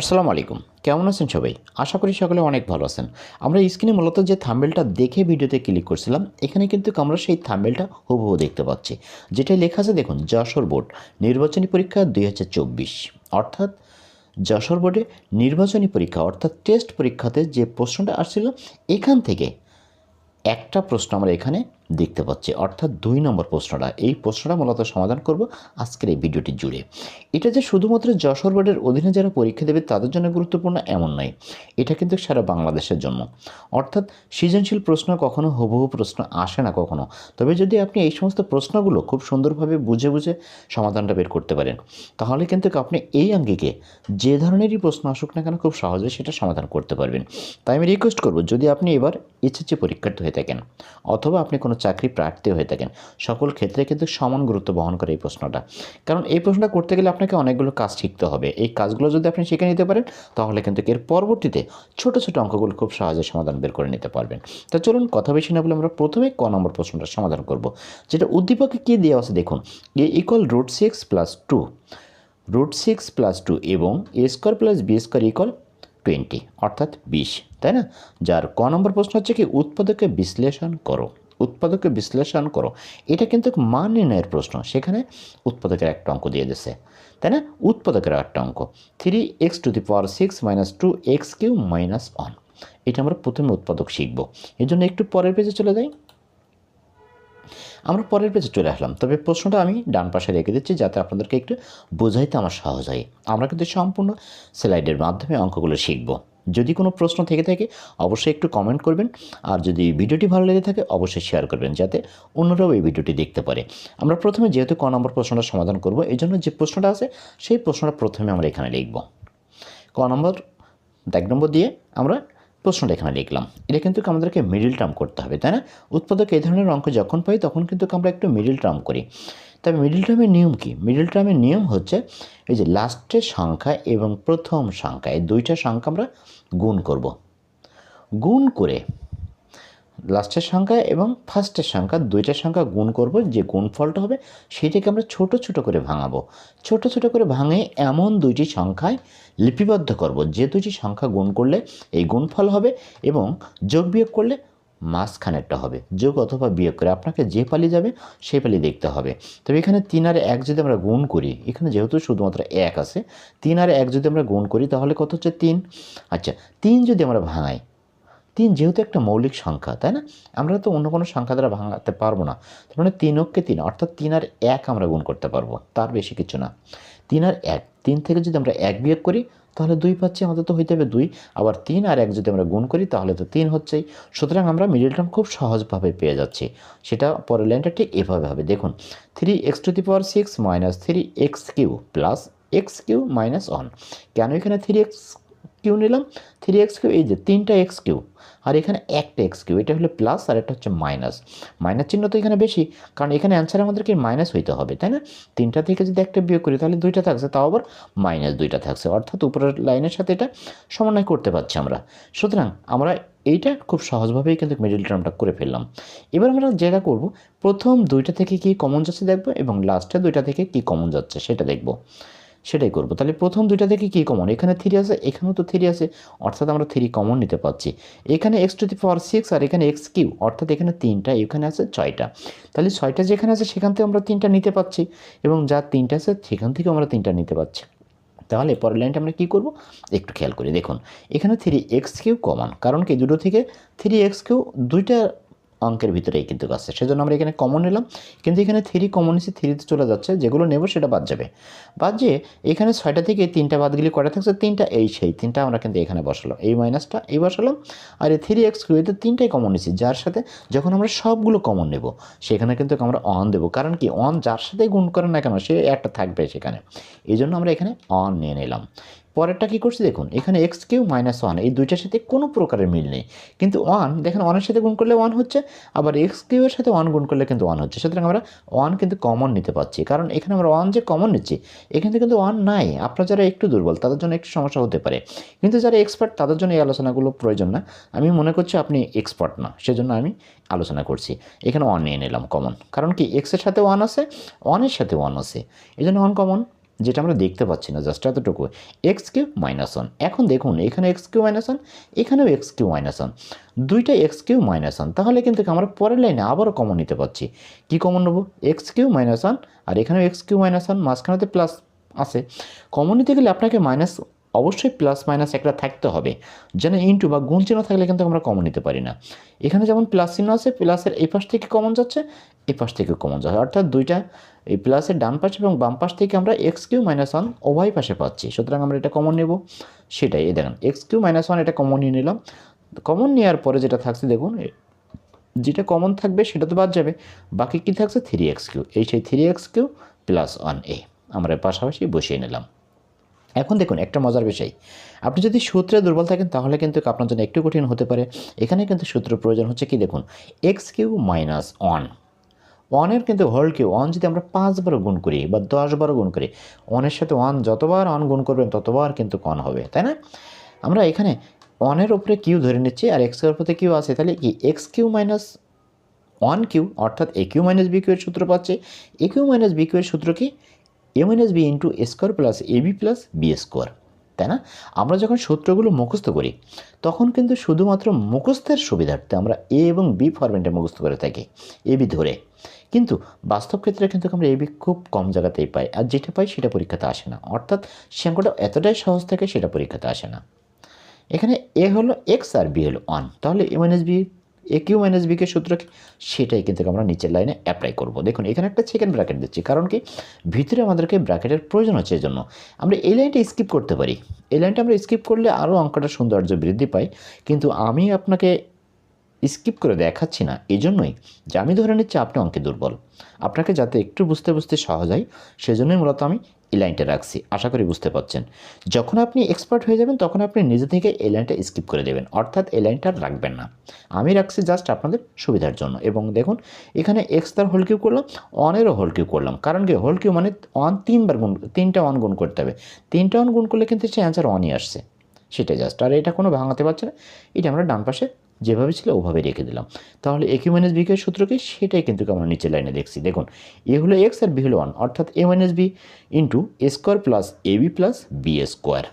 আসসালামু আলাইকুম। কেমন আছেন সবাই? আশা করি সকলে অনেক ভালো আছেন। আমরা স্ক্রিনে মূলত যে থাম্বেলটা দেখে ভিডিওতে ক্লিক করছিলাম, এখানে কিন্তু আমরা সেই থাম্বেলটা হুবহু দেখতে পাচ্ছি। যেটা লেখা আছে, দেখুন, যশোর বোর্ড, নির্বাচনী পরীক্ষা দুই হাজার চব্বিশ। অর্থাৎ যশোর বোর্ডে নির্বাচনী পরীক্ষা, অর্থাৎ টেস্ট পরীক্ষাতে যে প্রশ্নটা আসছিল, এখান থেকে একটা প্রশ্ন আমরা এখানে দেখতে পাচ্ছি। অর্থাৎ দুই নম্বর প্রশ্নটা, এই প্রশ্নটা মূলত সমাধান করব আজকের এই ভিডিওটি জুড়ে। এটা যে শুধুমাত্র যশোর বোর্ডের অধীনে যারা পরীক্ষা দেবে তাদের জন্য গুরুত্বপূর্ণ এমন নয়, এটা কিন্তু সারা বাংলাদেশের জন্য। অর্থাৎ সৃজনশীল প্রশ্ন কখনো হুবহু প্রশ্ন আসে না কখনো। তবে যদি আপনি এই সমস্ত প্রশ্নগুলো খুব সুন্দরভাবে বুঝে বুঝে সমাধানটা বের করতে পারেন, তাহলে কিন্তু আপনি এই আঙ্গিকে যে ধরনেরই প্রশ্ন আসুক না কেন খুব সহজে সেটা সমাধান করতে পারবেন। তাই আমি রিকোয়েস্ট করব, যদি আপনি এবার এইচএসসি পরীক্ষার্থী হয়ে থাকেন, অথবা আপনি কোনো চাকরি প্রার্থী হয়ে থাকেন। সকল ক্ষেত্রে কিন্তু সমান গুরুত্ব বহন করে এই প্রশ্নটা। কারণ এই প্রশ্নটা করতে গেলে আপনাকে অনেকগুলো কাজ শিখতে হবে। এই কাজগুলো যদি আপনি শিখে নিতে পারেন, তাহলে কিন্তু এর পরবর্তীতে ছোট ছোট অঙ্কগুলো খুব সহজে সমাধান বের করে নিতে পারবেন। তা চলুন কথা বেশি না বলে আমরা প্রথমে ক নম্বর প্রশ্নটা সমাধান করব। যেটা উদ্দীপকে কী দেওয়া আছে দেখুন a equal root six plus two root six plus two এবং a square plus b square equal twenty অর্থাৎ বিশ, তাই না? যার ক নম্বর প্রশ্ন হচ্ছে কি, উৎপাদকে বিশ্লেষণ করো। উৎপাদকে বিশ্লেষণ করো। এটা কিন্তু মান নির্ণয়ের প্রশ্ন। সেখানে উৎপাদকের একটা অঙ্ক দিয়ে দিছে। তাই না? উৎপাদকের একটা অঙ্ক। Three x to the power six minus two x cube minus one এটা আমরা প্রথমে উৎপাদক শিখব। এই জন্য একটু পরের পেজে চলে যাই। আমরা পরের পেজে চলে আসলাম। তবে প্রশ্নটা আমি ডান পাশে রেখে দিচ্ছি যাতে আপনাদেরকে একটু বোঝাইতে আমার সহজ হয়। আমরা কিন্তু সম্পূর্ণ স্লাইডের মাধ্যমে অঙ্কগুলো শিখব। যদি কোনো প্রশ্ন থেকে থাকে, অবশ্যই একটু কমেন্ট করবেন। আর যদি ভিডিওটি ভালো লেগে থাকে, অবশ্যই শেয়ার করবেন যাতে অন্যরাও এই ভিডিওটি দেখতে পারে। আমরা প্রথমে যেহেতু ক নম্বর প্রশ্নটা সমাধান করব এই জন্য যে প্রশ্নটা আছে, সেই প্রশ্নটা প্রথমে আমরা এখানে লিখব। ক নম্বর এক নম্বর দিয়ে আমরা প্রশ্নটা এখানে লিখলাম। এটা কিন্তু আমাদেরকে মিডিল টার্ম করতে হবে, তাই না? উৎপাদক এই ধরনের অঙ্ক যখন পাই, তখন কিন্তু আমরা একটু মিডিল টার্ম করি। তবে মিডিল টার্মের নিয়ম কি? মিডিল টার্মের নিয়ম হচ্ছে, এই যে লাস্টের সংখ্যা এবং প্রথম সংখ্যা, এই দুইটা সংখ্যা আমরা গুণ করব। গুণ করে লাস্টের সংখ্যা এবং ফার্স্টের সংখ্যা দুইটা সংখ্যা গুণ করব, যে গুণফলটা হবে সেটাকে আমরা ছোট ছোট করে ভাঙাবো। ছোট ছোট করে ভাঙে এমন দুইটি সংখ্যায় লিপিবদ্ধ করব, যে দুইটি সংখ্যা গুণ করলে এই গুণফল হবে এবং যোগ বিয়োগ করলে মাঝখানেরটা হবে। যোগ অথবা বিয়োগ করে আপনাকে যে পালি যাবে সেই পালি দেখতে হবে। তবে এখানে তিন আর এক যদি আমরা গুণ করি, এখানে যেহেতু শুধুমাত্র এক আছে, তিন আর এক যদি আমরা গুণ করি তাহলে কত হচ্ছে তিন? আচ্ছা তিন যদি আমরা ভাঙাই তিন যেহেতু একটা মৌলিক সংখ্যা, তাই না? আমরা তো অন্য কোনো সংখ্যা দ্বারা ভাঙাতে পারব না। তার মানে তিন অক্ষে তিন, অর্থাৎ তিন আর এক আমরা গুণ করতে পারব, তার বেশি কিছু না। তিন আর এক, তিন থেকে যদি আমরা এক বিয়োগ করি, তাহলে দুই পাচ্ছি, আমাদের তো হইতে হবে দুই। আবার তিন আর এক যদি আমরা গুণ করি, তাহলে তো তিন হচ্ছেই। সুতরাং আমরা মিডিল টার্ম খুব সহজভাবে পেয়ে যাচ্ছি। সেটা পরের লাইনটা ঠিক এভাবে হবে। দেখুন three x to the power six minus three x cube plus x cube minus one কেন এখানে থ্রি এক্স কিউ নিলাম থ্রি এক্স কিউ, এই যে তিনটা এক্স কিউ, আর এখানে একটা এক্স কিউ, এটা হলো প্লাস আর একটা হচ্ছে মাইনাস মাইনাস চিহ্ন তো এখানে বেশি, কারণ এখানে অ্যান্সার আমাদেরকে মাইনাস হইতে হবে, তাই না? তিনটা থেকে যদি একটা বিয়োগ করি, তাহলে দুইটা থাকছে, তাও আবার মাইনাস দুইটা থাকছে, অর্থাৎ উপরের লাইনের সাথে এটা সমন্বয় করতে পারছি আমরা। সুতরাং আমরা এইটা খুব সহজভাবেই কিন্তু মিডিল টার্মটা করে ফেললাম। এবার আমরা যেটা করব, প্রথম দুইটা থেকে কি কমন যাচ্ছে দেখব, এবং লাস্টে দুইটা থেকে কি কমন যাচ্ছে সেটা দেখব। সেটাই করব। তাহলে প্রথম দুইটা থেকে কী কমন এখানে থ্রি আছে, এখানেও তো থ্রি আছে। অর্থাৎ আমরা থ্রি কমন নিতে পারছি। এখানে x to the power six আর এখানে এক্স কিউ অর্থাৎ এখানে তিনটা, এখানে আছে ছয়টা। তাহলে ছয়টা যেখানে আছে সেখান থেকে আমরা তিনটা নিতে পারছি এবং যা তিনটা আছে সেখান থেকে আমরা তিনটা নিতে পারছি। তাহলে পরের লাইনটা আমরা কী করব? একটু খেয়াল করি। দেখুন, এখানে থ্রি এক্স কিউ কমন কারণ কি? দুটো থেকে থ্রি এক্স কিউ দুইটা অঙ্কের ভিতরেই কিন্তু আছে। সেজন্য আমরা এখানে কমন নিলাম। কিন্তু এখানে থ্রি কমন নিচ্ছি থ্রিতে চলে যাচ্ছে, যেগুলো নেব সেটা বাদ যাবে। বাদ যে এখানে ছয়টা থেকে তিনটা বাদ গেলে কটা থাকছে? তিনটা, এই সেই তিনটা আমরা কিন্তু এখানে বসালাম। এই মাইনাসটা এই বসালাম। আর এই থ্রি এক্স এতে তিনটাই কমন নিচ্ছি যার সাথে যখন আমরা সবগুলো কমন নেব, সেখানে কিন্তু আমরা অন দেবো। কারণ কি? অন যার সাথে গুণ করেন না কেন, সে একটা থাকবে সেখানে। এই জন্য আমরা এখানে অন নিয়ে নিলাম। পরেরটা কী করছি দেখুন, এখানে এক্স কিউ মাইনাস ওয়ান এই দুইটার সাথে কোনো প্রকারের মিল নেই। কিন্তু ওয়ান দেখেন ওয়ানের সাথে গুণ করলে ওয়ান হচ্ছে, আবার এক্স কিউয়ের সাথে ওয়ান গুণ করলে কিন্তু ওয়ান হচ্ছে। সুতরাং আমরা ওয়ান কিন্তু কমন নিতে পারছি। কারণ এখানে আমরা ওয়ান যে কমন নিচ্ছি, এখান কিন্তু ওয়ান নাই। আপনারা যারা একটু দুর্বল, তাদের জন্য একটু সমস্যা হতে পারে। কিন্তু যারা এক্সপার্ট তাদের জন্য এই আলোচনাগুলো প্রয়োজন না। আমি মনে করছি আপনি এক্সপার্ট না, সেজন্য আমি আলোচনা করছি। এখানে ওয়ান নিয়ে নিলাম কমন কারণ কি এক্সের সাথে ওয়ান আছে ওয়ানের সাথে ওয়ান আছে। এই জন্য ওয়ান কমন যেটা আমরা দেখতে পাচ্ছি না জাস্ট এতটুকু। এক্স কিউ মাইনাস ওয়ান এখন দেখুন, এখানে এক্স কিউ মাইনাস ওয়ান এখানেও এক্স কিউ মাইনাস ওয়ান দুইটা এক্স কিউ মাইনাস ওয়ান তাহলে কিন্তু আমরা পরের লাইনে আবারও কমন নিতে পারছি। কী কমন নেব? এক্স কিউ মাইনাস ওয়ান আর এখানেও এক্স কিউ মাইনাস ওয়ান মাঝখানেতে প্লাস আছে। কমন নিতে গেলে আপনাকে মাইনাস অবশ্যই প্লাস মাইনাস একটা থাকতে হবে। যেন ইন্টু বা গুণ চিহ্ন থাকলে কিন্তু আমরা কমন নিতে পারি না। এখানে যেমন প্লাস চিহ্ন আছে প্লাসের এই পাশ থেকে কমন যাচ্ছে, এই পাশ থেকে কমন যাচ্ছে। অর্থাৎ দুইটা, এই প্লাসের ডান পাশ এবং বাম পাশ থেকে আমরা এক্স কিউ মাইনাস ওয়ান উভয় পাশে পাচ্ছি। সুতরাং আমরা এটা কমন নেব। সেটাই, এই দেখেন এক্স কিউ মাইনাস ওয়ান এটা কমন নিয়ে নিলাম। কমন নেওয়ার পরে যেটা থাকছে, দেখুন যেটা কমন থাকবে সেটা তো বাদ যাবে। বাকি কী থাকছে? থ্রি এক্স কিউ এই সেই three x cube plus one এ আমরা পাশাপাশি বসিয়ে নিলাম। এখন দেখুন, একটা মজার বিষয়। আপনি যদি সূত্রে দুর্বল থাকেন, তাহলে কিন্তু আপনার জন্য একটু কঠিন হতে পারে। এখানে কিন্তু সূত্র প্রয়োজন হচ্ছে কি দেখুন এক্স কিউ মাইনাস ওয়ান ওয়ানের কিন্তু হোল কিউ ওয়ান যদি আমরা পাঁচবার গুণ করি বা দশবার গুণ করি ওয়ানের সাথে ওয়ান যতবার ওয়ান গুণ করবেন, ততবার কিন্তু কন হবে, তাই না? আমরা এখানে ওয়ানের উপরে কিউ ধরে নিচ্ছি, আর এক্সের উপরে কিউ আছে, তাহলে কি x cube minus one cube, অর্থাৎ a cube minus b cube এর সূত্র পাচ্ছে। A cube minus b cube এর সূত্র কি? A minus b into a square plus a b plus b square তাই না? আমরা যখন সূত্রগুলো মুখস্থ করি, তখন কিন্তু শুধুমাত্র মুখস্থের সুবিধার্থে আমরা এ এবং বি ফরম্যাটে মুখস্থ করে থাকি এ বি ধরে। কিন্তু বাস্তব ক্ষেত্রে কিন্তু আমরা এ বি খুব কম জায়গাতেই পাই, আর যেটা পাই সেটা পরীক্ষাতে আসে না। অর্থাৎ সে অঙ্কটা এতটাই সহজ থাকে সেটা পরীক্ষাতে আসে না। এখানে এ হলো এক্স আর বি হলো ওয়ান তাহলে a minus b a cube minus বিকে সূত্র কি? সেটাই কিন্তু আমরা নিচের লাইনে অ্যাপ্লাই করব। দেখুন, এখানে একটা সেকেন্ড ব্র্যাকেট দিচ্ছি। কারণ কি? ভিতরে আমাদেরকে ব্র্যাকেটের প্রয়োজন হচ্ছে এই জন্য। আমরা এই লাইনটা স্কিপ করতে পারি। এই লাইনটা আমরা স্কিপ করলে আরও অঙ্কটা সৌন্দর্য বৃদ্ধি পায়। কিন্তু আমি আপনাকে স্কিপ করে দেখাচ্ছি না। এই জন্যই যে আমি ধরে নিচ্ছি আপনি অঙ্কে দুর্বল। আপনাকে যাতে একটু বুঝতে বুঝতে সহজ হয়, সেজন্যই মূলত আমি এই লাইনটা রাখছি। আশা করি বুঝতে পারছেন। যখন আপনি এক্সপার্ট হয়ে যাবেন, তখন আপনি নিজে থেকে এই লাইনটা স্কিপ করে দেবেন। অর্থাৎ এই লাইনটা রাখবেন না। আমি রাখছি জাস্ট আপনাদের সুবিধার জন্য। এবং দেখুন, এখানে এক্স তার হোল কিউ করলাম অনেরও হোল কিউ করলাম। কারণ কি? হোল কিউ মানে অন তিনবার গুণ, তিনটা অন গুণ করতে হবে। তিনটা অন গুণ করলে কিন্তু সে অ্যান্সার অনই আসছে। সেটাই জাস্ট আর এটা কোনো ভাঙাতে পারছে না। এটা আমরা ডান পাশে যেভাবে ছিল ওভাবে রেখে দিলাম। তাহলে এ কিউ মাইনাস বিকে সূত্র কি সেটাই কিন্তু আমরা নিচের লাইনে দেখছি। দেখুন এ হলো এক্স আর বি হলো ওয়ান অর্থাৎ a minus b into a square plus a b plus b a square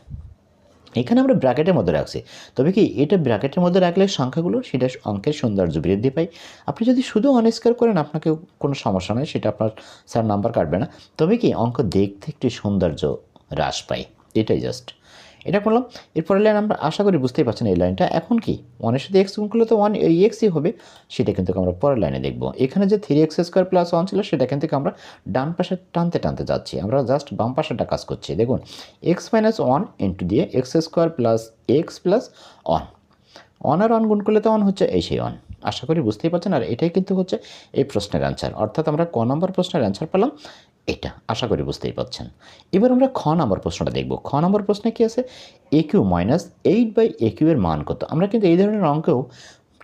এখানে আমরা ব্র্যাকেটের মধ্যে রাখছি। তবে কি, এটা ব্র্যাকেটের মধ্যে রাখলে সংখ্যাগুলো সেটা অঙ্কের সৌন্দর্য বৃদ্ধি পায়। আপনি যদি শুধু অনস্কার করেন, আপনাকে কোনো সমস্যা নয় সেটা আপনার স্যার নাম্বার কাটবে না। তবে কি, অঙ্ক দেখতে একটি সৌন্দর্য হ্রাস পায়। এটাই জাস্ট এটা করলাম। এরপরে লাইন আমরা আশা করি বুঝতেই পারছেন এই লাইনটা এখন কি? ওয়ানের সাথে এক্স গুণ করলে তো ওয়ান এই এক্সই হবে, সেটা কিন্তু আমরা পরের লাইনে দেখব। এখানে যে three x square plus one ছিল, সেটা কিন্তু আমরা ডান পাশে টানতে টানতে যাচ্ছি। আমরা জাস্ট বাম পাশেটা কাজ করছি। দেখুন এক্স মাইনাস ওয়ান ইন্টু দিয়ে x square plus x plus one one আর ওয়ান গুণ করলে তো ওয়ান হচ্ছে এই সেই ওয়ান আশা করি বুঝতেই পারছেন। আর এটাই কিন্তু হচ্ছে এই প্রশ্নের অ্যান্সার অর্থাৎ আমরা ক নম্বর প্রশ্নের অ্যান্সার পেলাম। এটা, আশা করি বুঝতেই পারছেন। এবার আমরা খ নম্বর প্রশ্নটা দেখব। খ নম্বর প্রশ্নে কি আছে? A cube minus eight by a cube এর মান কত? আমরা কিন্তু এই ধরনের অঙ্কেও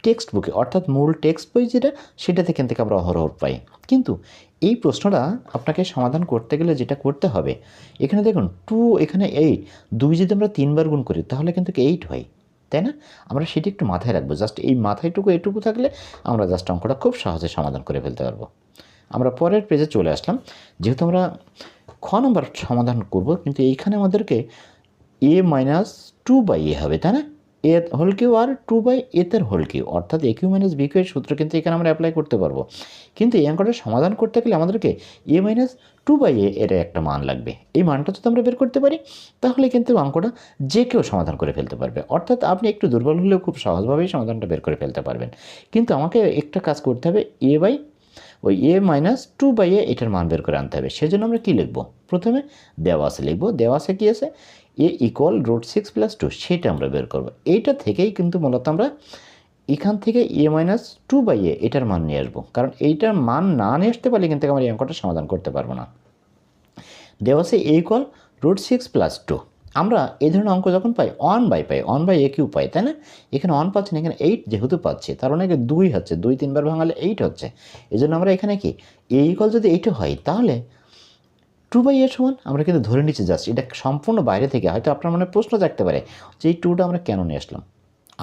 টেক্সট বুকে অর্থাৎ মূল টেক্সট বই যেটা সেটা থেকে থেকে আমরা অহরহ পাই। কিন্তু এই প্রশ্নটা আপনাকে সমাধান করতে গেলে যেটা করতে হবে, এখানে দেখুন টু এখানে এইট দুই যদি আমরা তিনবার গুণ করি, তাহলে কিন্তু এইট হয়, তাই না? আমরা সেটি একটু মাথায় রাখব। জাস্ট এই মাথায়টুকু, এটুকু থাকলে আমরা জাস্ট অঙ্কটা খুব সহজে সমাধান করে ফেলতে পারব। আমরা পরের পেজে চলে আসলাম। যেহেতু আমরা খ নম্বর সমাধান করব, কিন্তু এইখানে আমাদেরকে a minus two by a হবে, তাই না? এ হোল কিউ আর টু বাই এতের হোল কিউ অর্থাৎ a cube minus b cube এর সূত্র কিন্তু এখানে আমরা অ্যাপ্লাই করতে পারব। কিন্তু এই অঙ্কটা সমাধান করতে গেলে আমাদেরকে a minus two by a এর একটা মান লাগবে। এই মানটা যদি আমরা বের করতে পারি, তাহলে কিন্তু অঙ্কটা যে কেউ সমাধান করে ফেলতে পারবে। অর্থাৎ আপনি একটু দুর্বল হলেও খুব সহজভাবেই সমাধানটা বের করে ফেলতে পারবেন। কিন্তু আমাকে একটা কাজ করতে হবে এ বাই ওই a minus two by a এটার মান বের করে আনতে হবে। সেজন্য আমরা কী লিখব? প্রথমে দেওয়া আছে লিখব। আছে কী আছে? A equal root six plus two সেটা আমরা বের করব। এইটা থেকেই কিন্তু মূলত আমরা এখান থেকে a minus two by a এটার মান নিয়ে আসব। কারণ এইটার মান না নিয়ে আসতে পারলে কিন্তু আমরা এই অঙ্কটা সমাধান করতে পারব না। দেওয়া আছে a equal root six plus two আমরা এই ধরনের অঙ্ক যখন পাই ওয়ান বাই পাই ওয়ান বাই এ কিউ পাই, তাই না? এখানে ওয়ান পাচ্ছি না, এখানে এইট যেহেতু পাচ্ছি, তার মানে দুই হচ্ছে, দুই তিনবার ভাঙালে এইট হচ্ছে। এই জন্য আমরা এখানে কি এ ইকুয়াল যদি এইটা হয়, তাহলে টু বাই এ সমান, আমরা কিন্তু ধরে নিচ্ছি জাস্ট এটা সম্পূর্ণ বাইরে থেকে, হয়তো আপনার মনে প্রশ্ন থাকতে পারে যে এই টুটা আমরা কেন নিয়ে আসলাম?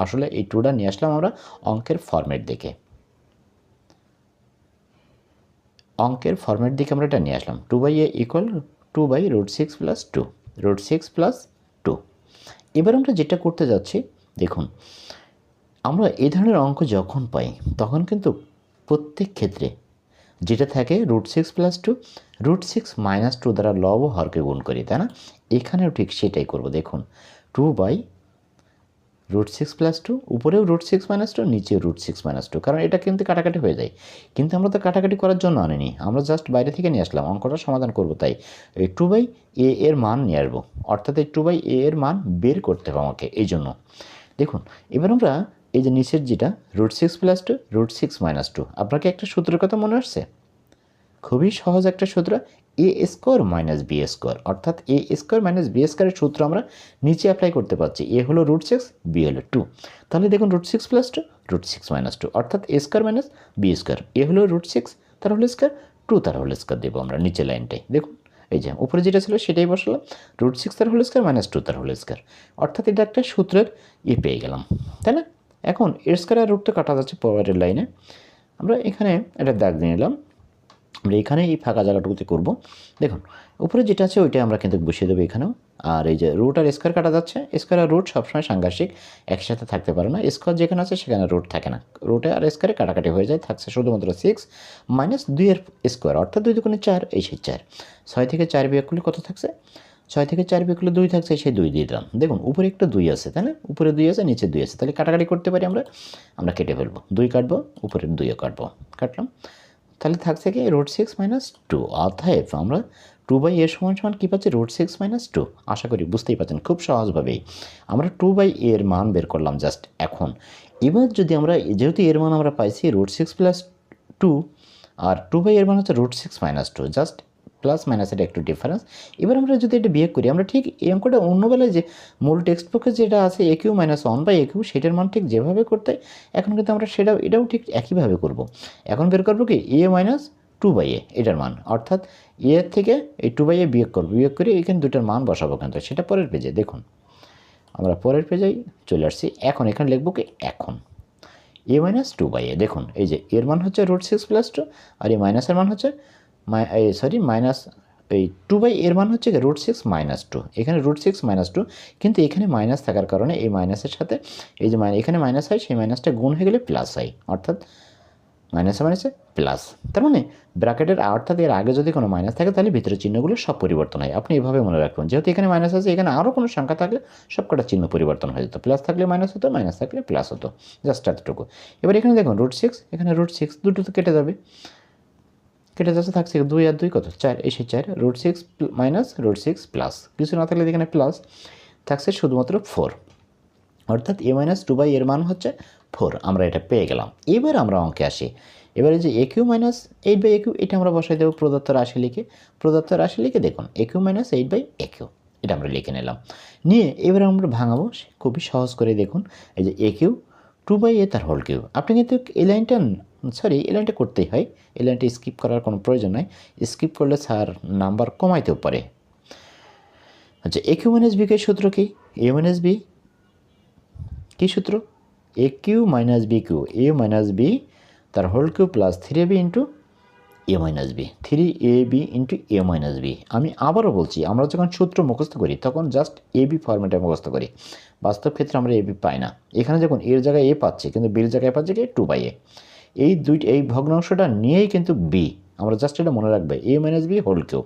আসলে এই টুটা নিয়ে আসলাম আমরা অঙ্কের ফরম্যাট দেখে। অঙ্কের ফরম্যাট দিকে আমরা এটা নিয়ে আসলাম। Two by a equal two by root six plus two root six plus two. এবার আমরা যেটা করতে যাচ্ছি, দেখুন, আমরা এই ধরনের অঙ্ক যখন পাই, তখন কিন্তু প্রত্যেক ক্ষেত্রে যেটা থাকে root six plus two, root six minus two দ্বারা লব ও হরকে গুণ করি, তাই না? এখানেও ঠিক সেটাই করব। দেখুন, two by root six plus two উপরেও রুট সিক্স মাইনাস টু নিচেও রুট সিক্স মাইনাস টু কারণ এটা কিন্তু কাটাকাটি হয়ে যায়। কিন্তু আমরা তো কাটাকাটি করার জন্য আনিনি। আমরা জাস্ট বাইরে থেকে নিয়ে আসলাম। অঙ্কটা সমাধান করব তাই। এই টু বাই এ এর মান নিয়ে আসব। অর্থাৎ এই টু বাই এ এর মান বের করতে হবে আমাকে। এই জন্য। দেখুন, এবার আমরা এই যে নিচের যেটা root six plus two root six minus two আপনাকে একটা সূত্রের কথা মনে আসছে? খুবই সহজ একটা সূত্র a square minus b square অর্থাৎ এ স্কোয়ার মাইনাস বি স্কোয়ারের সূত্র আমরা নিচে অ্যাপ্লাই করতে পারছি। এ হলো রুট সিক্স বি হলো টু তাহলে দেখুন root six plus two root six minus two অর্থাৎ a square minus b square a হলো রুট সিক্স তার হলো স্কোয়ার টু তার হলো স্কোয়ার দেবো আমরা নিচে লাইনটাই দেখুন, এই যে উপরে যেটা ছিল সেটাই বসালাম। রুট সিক্স তার হোল স্কোয়ার মাইনাস টু তার হোল স্কোয়ার অর্থাৎ এটা একটা সূত্রের ই পেয়ে গেলাম। তাই না? এখন এর স্কোয়ার আর রুটটা কাটা যাচ্ছে পরের লাইনে আমরা এখানে একটা দাগ দিয়ে নিলাম। আমরা এখানে এই ফাঁকা জায়গাটুকুতে করব। দেখুন, উপরে যেটা আছে ওইটা আমরা কিন্তু বসিয়ে দেবো এখানেও। আর এই যে রুট আর স্কোয়ার কাটা যাচ্ছে স্কোয়ার আর রুট সবসময় সাংঘর্ষিক একসাথে থাকতে পারে না। স্কোয়ার যেখানে আছে সেখানে রুট থাকে না। রুটে আর স্কোয়ারে কাটাকাটি হয়ে যায়, থাকছে শুধুমাত্র সিক্স মাইনাস দুইয়ের স্কোয়ার অর্থাৎ দুই দুগুণে চার, এই সেই চার। ছয় থেকে চার বিয়োগ করলে কত থাকছে? ছয় থেকে চার বিয়োগ করলে দুই থাকছে, সেই দুই দিয়ে দিলাম। দেখুন, উপরে একটা দুই আছে, তাই না? উপরে দুই আছে, নিচে দুই আছে। তাহলে কাটাকাটি করতে পারি আমরা? আমরা কেটে ফেলব। দুই কাটবো, উপরের দুইও কাটবো। কাটলাম। তাহলে থাকছে কি রোড সিক্স মাইনাস টু অতএব আমরা টু বাই এ সমান সমান কী পাচ্ছি? রোড সিক্স মাইনাস টু আশা করি বুঝতেই পারছেন, খুব সহজভাবেই। আমরা টু বাই এর মান বের করলাম জাস্ট এখন। এবার যদি আমরা, যেহেতু এর মান আমরা পাইছি রোড সিক্স প্লাস টু আর টু বাই এর মান হচ্ছে root six minus two just plus মাইনাসের একটু ডিফারেন্স এবার আমরা যদি এটা বিয়োগ করি, আমরা ঠিক এই অঙ্কটা অন্য বেলায় যে মূল টেক্সট বুকে যেটা আছে a cube minus one by a cube সেটার মান ঠিক যেভাবে করতে, এখন কিন্তু আমরা সেটাও, এটাও ঠিক একইভাবে করব। এখন বের করব কি? A minus two by A এটার মান। অর্থাৎ এ থেকে এই টু বাই এ বিয়োগ করব। বিয়োগ করে এখানে দুটার মান বসাবো কিন্তু। সেটা পরের পেজে দেখুন। আমরা পরের পেজেই চলে আসছি। এখন এখানে লিখব কি? এখন। A minus two by A দেখুন, এই যে, এর মান হচ্ছে রুট সিক্স প্লাস টু আর এ মাইনাসের মান হচ্ছে সরি মাইনাস এই টু বাই এর মান হচ্ছে রুট সিক্স মাইনাস টু এখানে রুট সিক্স মাইনাস টু কিন্তু এখানে মাইনাস থাকার কারণে এই মাইনাসের সাথে, এই যে এখানে মাইনাস হয়, সেই মাইনাসটা গুণ হয়ে গেলে প্লাস হয়, অর্থাৎ মাইনাসে মাইনাসে প্লাস তার মানে ব্র্যাকেটের অর্থাৎ এর আগে যদি কোনো মাইনাস থাকে, তাহলে ভিতরে চিহ্নগুলো সব পরিবর্তন হয়। আপনি এভাবে মনে রাখবেন যেহেতু এখানে মাইনাস আছে, এখানে আরও কোনো সংখ্যা থাকলে সব কটা চিহ্ন পরিবর্তন হয়ে যেত। প্লাস থাকলে মাইনাস হতো মাইনাস থাকলে প্লাস হতো। জাস্ট এতটুকু। এবার এখানে দেখুন রুট সিক্স এখানে রুট সিক্স দুটো তো কেটে যাবে। কেটে যাচ্ছে, থাকছে দুই আর দুই কত? চার, এই সেই চার root six minus root six plus কিছু না থাকলে এখানে প্লাস থাকছে শুধুমাত্র ফোর অর্থাৎ এ মাইনাস টু বাই এর মান হচ্ছে ফোর আমরা এটা পেয়ে গেলাম। এবার আমরা অঙ্কে আসি। এবারে যে A Q minus eight by A Q এটা আমরা বসাই দেবো প্রদত্ত রাশি লিখে। প্রদত্ত রাশি লিখে দেখুন A Q minus eight by A Q এটা আমরা লিখে নিলাম। নিয়ে এবার আমরা ভাঙাবো, খুবই সহজ করে দেখুন, এই যে A Q two by A তার হোল কিউ আপনি কিন্তু এই লাইনটা সরি, এই লাইনটা করতেই হয়। এই লাইনটা স্কিপ করার কোনো প্রয়োজন নাই। স্কিপ করলে স্যার নাম্বার কমাইতেও পারে। আচ্ছা এ কিউ মাইনাস বিকে সূত্র কি? এ মাইনাস বি কী সূত্র? A Q minus B Q A minus B তার whole Q plus three B into A minus B three A B into A minus B আমি আবারও বলছি, আমরা যখন সূত্র মুখস্থ করি, তখন জাস্ট এ বি ফর্মেটে মুখস্থ করি। বাস্তব ক্ষেত্রে আমরা এ বি পাই না। এখানে যখন এর জায়গায় এ পাচ্ছি, কিন্তু বির জায়গায় পাচ্ছি কি? টু বাই এ এই দুই এই ভগ্নাংশটা নিয়েই কিন্তু বি আমরা জাস্ট এটা মনে রাখবে A minus B whole Q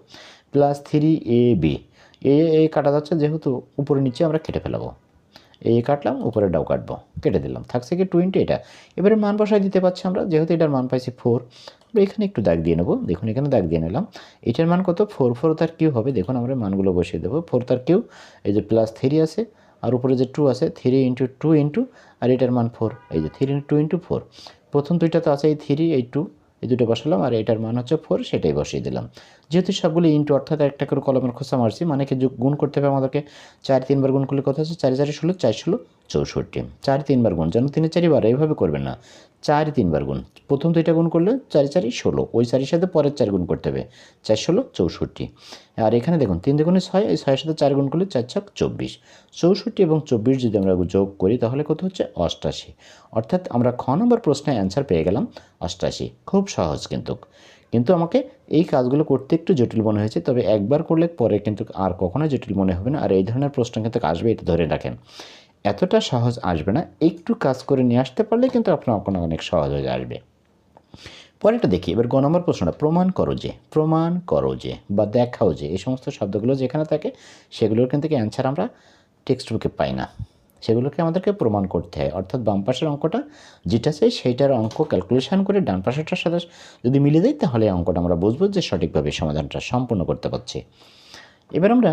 plus three A B A A কাটা যাচ্ছে যেহেতু উপরে নিচে আমরা কেটে ফেলাবো। এ কাটলাম, উপরে ডাউ কাটবো। কেটে দিলাম। থাকছে কি টোয়েন্টি এটা। এবারে মান বসায় দিতে পারছি আমরা, যেহেতু এটার মান পাইছি ফোর এখানে একটু দাগ দিয়ে নেব। দেখুন, এখানে দাগ দিয়ে নিলাম। এটার মান কত? ফোর ফোর তার কিউ হবে। দেখুন, আমরা মানগুলো বসিয়ে দেবো। ফোর তার কিউ এই যে প্লাস থ্রি আছে, আর উপরে যে টু আছে থ্রি ইন্টু টু ইন্টু আর এটার মান ফোর এই যে three into two into four প্রথম দুইটা তো আছে এই থ্রি এই টু এই দুটো বসালাম আর এটার মান হচ্ছে ফোর সেটাই বসিয়ে দিলাম। যেহেতু সবগুলি ইন্টু অর্থাৎ একটা করে কলমের খোসা মারছি মানে কি গুণ করতে হবে আমাদেরকে। চার তিনবার গুণ করলে কথা আছে চারি চারি, ষোলো, চার, ষোলো, চৌষট্টি। চার তিনবার গুণ, যেন তিনে চারিবার এইভাবে করবেন না। চার তিনবার গুণ, প্রথম দুইটা গুণ করলে চারি চারি, ষোলো, ওই চারির সাথে পরের চার গুণ করতে হবে। চার, ষোলো, চৌষট্টি। আর এখানে দেখুন, তিন দুগুণে ছয়, এই ছয়ের সাথে চার গুণ করলে চার ছক চব্বিশ। চৌষট্টি এবং চব্বিশ যদি আমরা যোগ করি, তাহলে কত হচ্ছে? অষ্টাশি। অর্থাৎ আমরা খ নম্বর প্রশ্নে অ্যান্সার পেয়ে গেলাম, অষ্টাশি। খুব সহজ কিন্তু। কিন্তু আমাকে এই কাজগুলো করতে একটু জটিল মনে হয়েছে, তবে একবার করলে পরে কিন্তু আর কখনোই জটিল মনে হবে না। আর এই ধরনের প্রশ্ন কিন্তু আসবে, এটা ধরে রাখেন। এতটা সহজ আসবে না, একটু কাজ করে নিয়ে আসতে পারলে কিন্তু আপনার অঙ্কটা অনেক সহজ হয়ে আসবে। পরেরটা দেখি, এবার গ নম্বর প্রশ্নটা, প্রমাণ করো যে, প্রমাণ করো যে বা দেখাও যে, এই সমস্ত শব্দগুলো যেখানে থাকে, সেগুলোর কিন্তু অ্যান্সার আমরা টেক্সট বুকে পাই না। সেগুলোকে আমাদেরকে প্রমাণ করতে হয়। অর্থাৎ বাম পাশের অঙ্কটা যেটা চাই সেইটার অঙ্ক ক্যালকুলেশন করে ডান পাশেরটার সাথে যদি মিলে দেয় তাহলে অঙ্কটা আমরা বুঝব যে সঠিকভাবে সমাধানটা সম্পূর্ণ করতে পারছি। এবার আমরা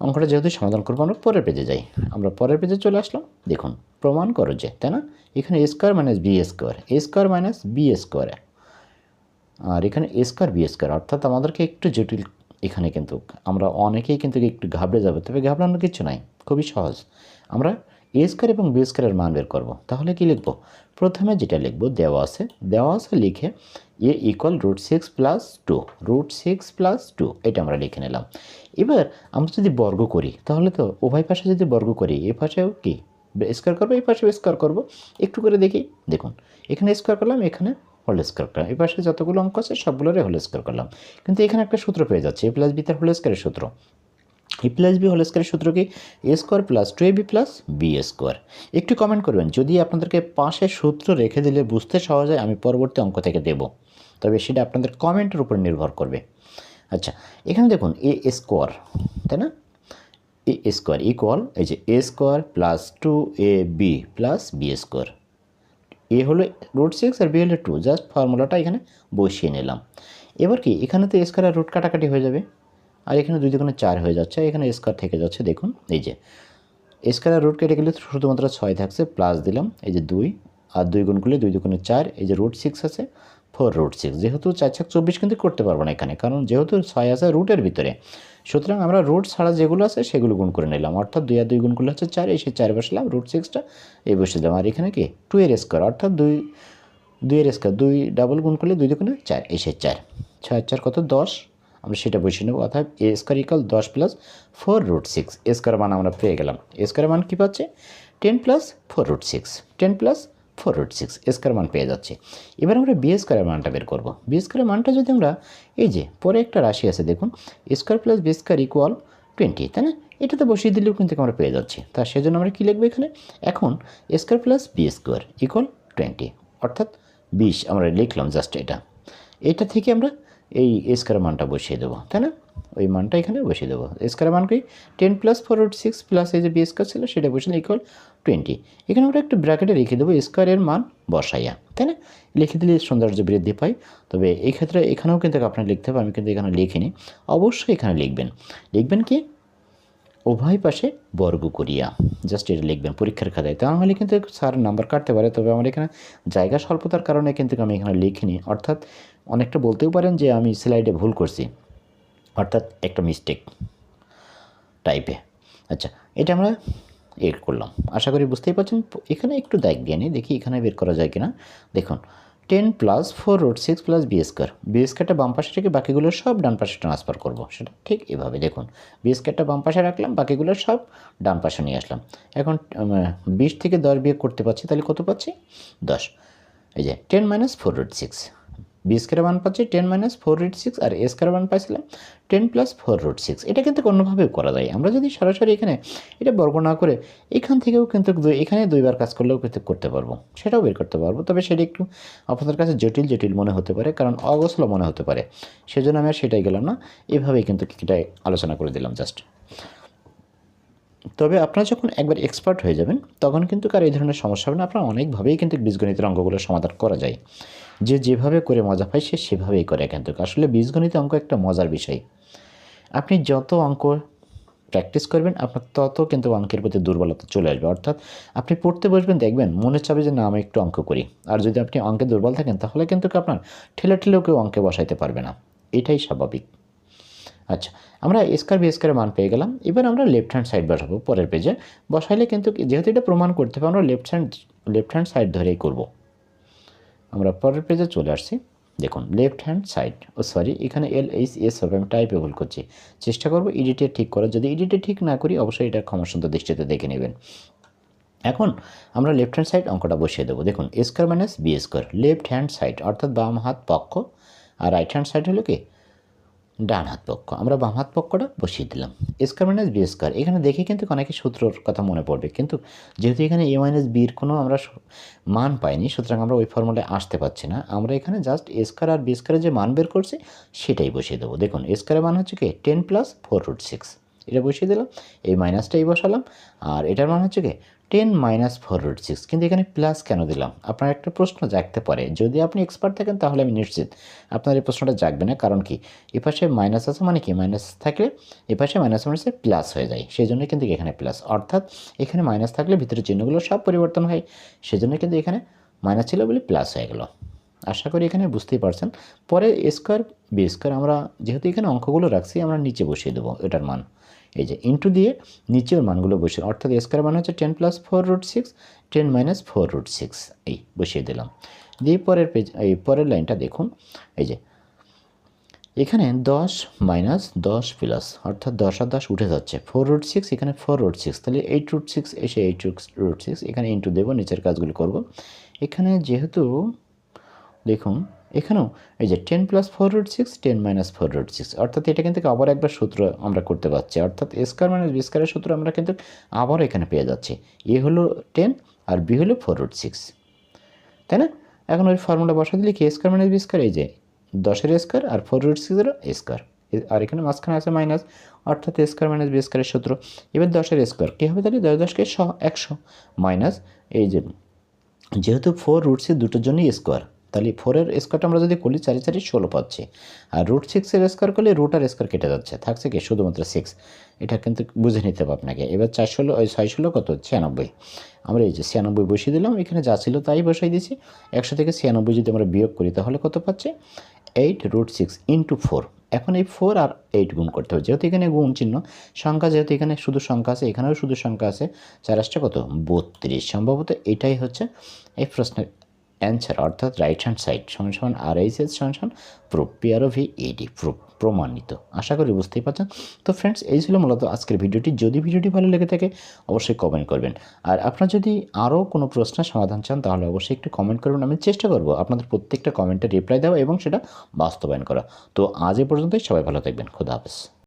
অঙ্কটা যেহেতু সমাধান করব, আমরা পরের পেজে যাই। আমরা পরের পেজে চলে আসলাম। দেখুন, প্রমাণ করো যে, তাই না? এখানে A square minus B square A square minus B square আর এখানে এ স্কোয়ার বি স্কোয়ার অর্থাৎ আমাদেরকে একটু জটিল এখানে কিন্তু আমরা অনেকেই কিন্তু একটু ঘাবড়ে যাবে, তবে ঘাবড়ানোর কিছু নাই, খুবই সহজ। আমরা এ স্কোয়ার এবং বি স্কোয়ারের মান বের করব। তাহলে কি লিখব? প্রথমে যেটা লিখব, দেওয়া আছে দেওয়া আছে লিখে A equal root six plus two root six plus two এটা আমরা লিখে নিলাম। এবার আমরা যদি বর্গ করি, তাহলে তো উভয় পাশে যদি বর্গ করি, এ পাশেও কি? স্কোয়ার করব এই পাশেও স্কোয়ার করব। একটু করে দেখি, দেখুন, এখানে স্কোয়ার করলাম, এখানে হোল স্কোয়ার করলাম। এই পাশে যতগুলো অঙ্ক আছে সবগুলোরে হোল স্কোয়ার করলাম। কিন্তু এখানে একটা সূত্র পেয়ে যাচ্ছে, এ প্লাস বি তার হোল স্কোয়ারের সূত্র। এ প্লাস বি হোল স্কোয়ারের সূত্র কি? A square plus two A B plus B square. একটু কমেন্ট করবেন, যদি আপনাদেরকে পাশে সূত্র রেখে দিলে বুঝতে সহজ হয়, আমি পরবর্তী অঙ্ক থেকে দেব। তবে সেটা আপনাদের কমেন্টের উপর নির্ভর করবে। আচ্ছা এখানে দেখুন, এ স্কোয়ার, তাই না? এ স্কোয়ার ইকুয়াল এই যে A square plus two A B plus B square. A হলো রুট সিক্স আর বি হলো টু জাস্ট ফর্মুলাটা এখানে বসিয়ে নিলাম। এবার কি, এখানে তো স্কোয়ার আর রুট কাটাকাটি হয়ে যাবে। আর এখানে দুই দুগুণে চার হয়ে যাচ্ছে এখানে স্কোয়ার থেকে যাচ্ছে, দেখুন, এই যে। স্কোয়ার আর রুট কেটে গেলে শুধুমাত্র ছয় থাকছে প্লাস দিলাম, এই যে দুই, আর দুই গুণ করলে দুই দুগুণে চার, এই যে রুট সিক্স আছে ফোর রুট সিক্স যেহেতু চার ছক চব্বিশ কিন্তু করতে পারব না এখানে, কারণ যেহেতু ছয় আছে রুটের ভিতরে। সুতরাং আমরা রুট ছাড়া যেগুলো আছে সেগুলো গুণ করে নিলাম। অর্থাৎ দুই আর দুই গুণ করলে হচ্ছে চার এসে চার বসলাম, রুট সিক্সটা এই বসে দিলাম। আর এখানে কি? টু এর স্কোয়ার অর্থাৎ দুই দুই এর স্কোয়ার দুই ডাবল গুণ করলে দুই দুগুণে চার এসে চার। ছয় চার কত? দশ। আমরা সেটা বসে নেব, অর্থাৎ এ স্কোয়ার ইকাল দশ plus four root six A square মান আমরা পেয়ে গেলাম। এ স্কোয়ার মান কী পাচ্ছে? Ten plus four root six ten plus four root six square মান পেয়ে যাচ্ছে। এবার আমরা বি স্কোয়ারের মানটা বের করব। বি স্কোয়ারের মানটা যদি আমরা এই যে পরে একটা রাশি আছে, দেখুন square plus B square equal twenty তাই না? এটাতে বসিয়ে দিলেও কিন্তু আমরা পেয়ে যাচ্ছি। তা সেজন্য আমরা কী লিখব এখানে? এখন square plus B square equal twenty অর্থাৎ বিশ, আমরা লিখলাম জাস্ট এটা। এটা থেকে আমরা এই স্কোয়ার মানটা বসিয়ে দেবো, তাই না? ওই মানটা এখানে বসিয়ে দেবো। স্কোয়ার মান কি ten plus four root six plus এই যে বি স্কোয়ার ছিল সেটা বসে ইকুয়াল টোয়েন্টি এখানে আমরা একটু ব্র্যাকেটে রেখে দেবো স্কোয়ারের মান বসাইয়া, তাই না? লিখে দিলে সৌন্দর্য বৃদ্ধি পাই তবে এই ক্ষেত্রে এখানেও কিন্তু আপনার লিখতে হবে আমি কিন্তু এখানে লিখিনি। অবশ্যই এখানে লিখবেন। লিখবেন কি? উভয় পাশে বর্গ করিয়া জাস্ট এটা লিখবেন পরীক্ষার খাতায়। তা তাহলে কিন্তু স্যার নাম্বার কাটতে পারে, তবে আমার এখানে জায়গা স্বল্পতার কারণে কিন্তু আমি এখানে লিখিনি। অর্থাৎ অনেকটা বলতেও পারেন যে আমি স্লাইডে ভুল করছি। অর্থাৎ একটা মিস্টেক টাইপে আচ্ছা এটা আমরা এড করলাম। আশা করি বুঝতেই পারছেন, এখানে একটু দায়িক দিয়ে নিই দেখি এখানে বের করা যায় কিনা। দেখুন ten plus four root six plus B square B স্কোয়ারটা বাম পাশে রেখে বাকিগুলো সব ডান পাশে ট্রান্সফার করব। সেটা ঠিক এভাবে, দেখুন। বি স্কোয়ারটা বাম পাশে রাখলাম, বাকিগুলো সব ডান পাশে নিয়ে আসলাম। এখন বিশ থেকে দশ বিয়ে করতে পারছি, তাহলে কত পাচ্ছি? দশ। এই যে ten minus four root six B square one পাচ্ছি ten minus four root six আর এ স্কোয়ার ওয়ান পাইছিলাম ten plus four root six এটা কিন্তু অন্যভাবেও করা যায়। আমরা যদি সরাসরি এখানে এটা বর্গ না করে এখান থেকেও কিন্তু এখানে দুইবার কাজ করলেও কিন্তু করতে পারব। সেটাও বের করতে পারব। তবে সেটা একটু আপনাদের কাছে জটিল জটিল মনে হতে পারে, কারণ অগসল মনে হতে পারে। সেজন্য আমি আর সেটাই গেলাম না। এভাবেই কিন্তু এটা আলোচনা করে দিলাম জাস্ট। তবে আপনারা যখন একবার এক্সপার্ট হয়ে যাবেন, তখন কিন্তু কার এই ধরনের সমস্যা হবে না। আপনার অনেকভাবেই কিন্তু বীজগণিতের অঙ্কগুলো সমাধান করা যায়। যে যেভাবে করে মজা পায়, সে সেভাবেই করে কিন্তু। আসলে বীজগণিত অঙ্ক একটা মজার বিষয়। আপনি যত অঙ্ক প্র্যাকটিস করবেন, আপনার তত কিন্তু অঙ্কের প্রতি দুর্বলতা চলে আসবে। অর্থাৎ আপনি পড়তে বসবেন, দেখবেন মনে চাবে যে, না, আমি একটু অঙ্ক করি। আর যদি আপনি অঙ্কে দুর্বল থাকেন, তাহলে কিন্তু আপনার ঠেলে ঠেলেও কেউ অঙ্কে বসাইতে পারবে না। এটাই স্বাভাবিক। আচ্ছা আমরা স্কোয়ার বি স্কোয়ারের মান পেয়ে গেলাম। এবার আমরা লেফট হ্যান্ড সাইড বসাবো, পরের পেজে বসাইলে কিন্তু যেহেতু এটা প্রমাণ করতে হবে, আমরা left hand left hand side ধরেই করব। আমরা পরের পেজে চলে আসছি। দেখুন লেফট হ্যান্ড সাইড ও সরি এখানে এল এইচ এস হবে আমি টাইপে ভুল করছি। চেষ্টা করব এডিটে ঠিক করার। যদি এডিটে ঠিক না করি, অবশ্যই এটা ক্ষমাসুন্দর দৃষ্টিতে দেখে নেবেন। এখন আমরা লেফট হ্যান্ড সাইড অঙ্কটা বসিয়ে দেবো। দেখুন square minus B square left hand side অর্থাৎ বাম হাত পক্ষ, আর রাইট হ্যান্ড সাইড হলো কি? ডান হাত পক্ষ। আমরা বাম হাত পক্ষটা বসিয়ে দিলাম। স্কোয়ার মাইনাস বি স্কোয়ার এখানে দেখে কিন্তু অনেকে সূত্রর কথা মনে পড়বে। কিন্তু যেহেতু এখানে এ মাইনাস বির কোনো আমরা মান পাইনি, সুতরাং আমরা ওই ফর্মুলায় আসতে পারছি না। আমরা এখানে জাস্ট স্কোয়ার আর বি স্কোয়ারের যে মান বের করছি, সেটাই বসিয়ে দেবো। দেখুন স্কোয়ারের মান হচ্ছে কি? Ten plus four root six এটা বসিয়ে দিলাম। এই মাইনাসটাই বসালাম। আর এটার মান হচ্ছে কি? Ten minus four root six. কিন্তু এখানে প্লাস কেন দিলাম? আপনার একটা প্রশ্ন জাগতে পারে। যদি আপনি এক্সপার্ট থাকেন, তাহলে আমি নিশ্চিত আপনার এই প্রশ্নটা জাগবে না। কারণ কি? এ পাশে মাইনাস আছে মানে কি? মাইনাস থাকলে এ পাশে মাইনাস মাইনাসে প্লাস হয়ে যায়। সেই জন্য কিন্তু এখানে প্লাস। অর্থাৎ এখানে মাইনাস থাকলে ভিতরে চিহ্নগুলো সব পরিবর্তন হয়। সেজন্য কিন্তু এখানে মাইনাস ছিল বলে প্লাস হয়ে গেল। আশা করি এখানে বুঝতেই পারছেন। পরে স্কোয়ার, বি স্কোয়ার আমরা যেহেতু এখানে অঙ্কগুলো রাখছি, আমরা নিচে বসিয়ে দেবো। এটার মান। এই যে ইন্টু দিয়ে নিচে ওর মানগুলো বসিয়ে অর্থাৎ স্কোয়ার মান হচ্ছে ten plus four root six ten minus four root six এই বসিয়ে দিলাম। দিয়ে পরের পেজ এই পরের লাইনটা দেখুন। এই যে এখানে দশ মাইনাস দশ প্লাস অর্থাৎ দশ আর দশ উঠে যাচ্ছে। ফোর রুট সিক্স এখানে ফোর রুট সিক্স তাহলে এইট রুট সিক্স এসে এইট রুট সিক্স এখানে ইন্টু দেবো, নিচের কাজগুলো করব। এখানে যেহেতু, দেখুন এখানেও এই যে ten plus four root six ten minus four root six অর্থাৎ এটা কিন্তু আবার একবার সূত্র আমরা করতে পারছি, অর্থাৎ স্কোয়ার মাইনাস বি স্কোয়ারের সূত্র আমরা কিন্তু আবার এখানে পেয়ে যাচ্ছি। এ হলো টেন আর বি হলো ফোর রুট সিক্স তাই না? এখন ওই ফর্মুলা বসা দিলে কি স্কোয়ার মাইনাস বি স্কোয়ার এই যে দশের স্কোয়ার আর ফোর রুট সিক্সের স্কোয়ার আর এখানে মাঝখানে আছে মাইনাস অর্থাৎ স্কোয়ার মাইনাস বি স্কোয়ারের সূত্র। এবার দশের স্কোয়ার কী হবে তাহলে? দশ দশকে শ, একশো মাইনাস এই যে, যেহেতু ফোর রুট সিক্স দুটোর জন্যই স্কোয়ার তাহলে ফোরের স্কোয়ারটা আমরা যদি করি চারি চারি ষোলো পাচ্ছি। আর রুট সিক্সের স্কোয়ার করলে রুট আর স্কোয়ার কেটে যাচ্ছে। থাকছে কি? শুধুমাত্র সিক্স এটা কিন্তু বুঝে নিতে হবে আপনাকে। এবার চার ষোলো, ওই ছয় ষোলো কত? ছিয়ানব্বই। আমরা এই যে ছিয়ানব্বই বসিয়ে দিলাম, এখানে যা ছিল তাই বসাই দিয়েছি। একশো থেকে ছিয়ানব্বই যদি আমরা বিয়োগ করি, তাহলে কত পাচ্ছে? Eight root six into four এখন এই ফোর আর এইট গুণ করতে হবে। যেহেতু এখানে গুণ চিহ্ন, সংখ্যা যেহেতু এখানে শুধু সংখ্যা আছে, এখানেও শুধু সংখ্যা আছে, চার কত? বত্রিশ। সম্ভবত এটাই হচ্ছে এই প্রশ্নের অ্যান্সার অর্থাৎ রাইট হ্যান্ড সাইড সমান সমান আর এইচ এস সমান সমান proof PRO V ED proof প্রমাণিত। আশা করি বুঝতেই পারছেন। তো ফ্রেন্ডস এই ছিল মূলত আজকের ভিডিওটি। যদি ভিডিওটি ভালো লেগে থাকে, অবশ্যই কমেন্ট করবেন। আর আপনারা যদি আরও কোনো প্রশ্নের সমাধান চান, তাহলে অবশ্যই একটু কমেন্ট করবেন। আমি চেষ্টা করব আপনাদের প্রত্যেকটা কমেন্টে রিপ্লাই দেওয়া এবং সেটা বাস্তবায়ন করা। তো আজ এ পর্যন্তই। সবাই ভালো থাকবেন। খুদা হাফেজ।